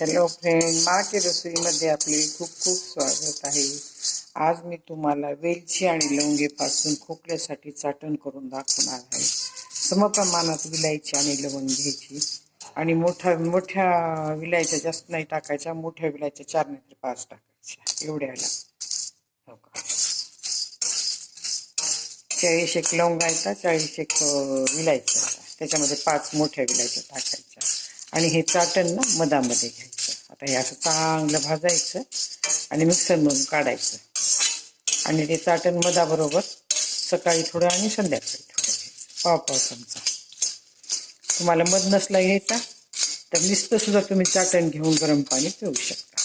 Hello friend माके रसोईमध्ये आपले खूप खूप स्वागत आहे. आज मी तुम्हाला वेलची आणि लवंगेपासून खोकल्यासाठी चाटण करून दाखवणार आहे. समप्रमाणात विलायची आणि लवंग घ्यायची. आणि मोठ्या मोठ्या विलायच्या जास्त नाही टाकायच्या मोठ्या विलायच्या चार नाही तर पाच टाकायच्या. एवढ्याला. हो का? चाळीस एक लवंग आहेत चाळीस एक विलायच्या त्याच्यामध्ये पाच मोठ्या विलायच्या टाकायच्या. आणि हे चाटण ना मधामध्ये घ्यायचं. आता हे असं चांगलं भाजायचं आणि मिक्सरमधून काढायचं. आणि ते चाटण मधाबरोबर सकाळी थोडं आणि संध्याकाळी थोडं घ्यायचं. पाव पाव चमचा. तुम्हाला मध नसला घ्यायचा तर नुसतं सुद्धा तुम्ही चाटण घेऊन गरम पाणी पिऊ शकता.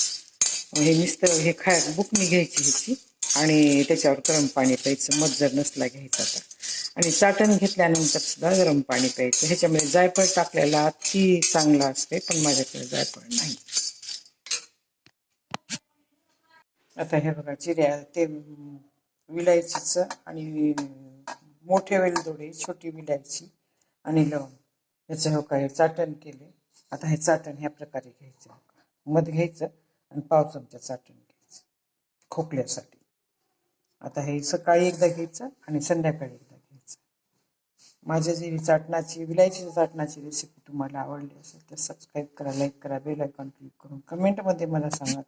हे नुसतं हे खाय बुकणी घ्यायची ह्याची. आणि त्याच्यावर गरम पाणी प्यायचं. मध जर नसला घ्यायचा तर. आणि चाटण घेतल्यानंतर सुद्धा गरम पाणी प्यायचं. ह्याच्यामध्ये जायफळ टाकलेला ती चांगला असते पण माझ्याकडे जायफळ नाही. आता हे बघा चिऱ्या ते विलायचीचं आणि मोठे वेलदोडे छोटी विलायची आणि लवंग. याचं हो काय चाटण केले. आता हे चाटण ह्या प्रकारे घ्यायचं. मध घ्यायचं आणि पाव चमचा चाटण घ्यायचं. खोकल्यासाठी. आता हे सकाळी एकदा घ्यायचं आणि संध्याकाळी एकदा घ्यायचं. माझ्या जी चाटणाची विलायची चाटणाची रेसिपी तुम्हाला आवडली असेल तर सबस्क्राईब करा लाईक करा बेल आयकॉन क्लिक करून कमेंटमध्ये मला सांगा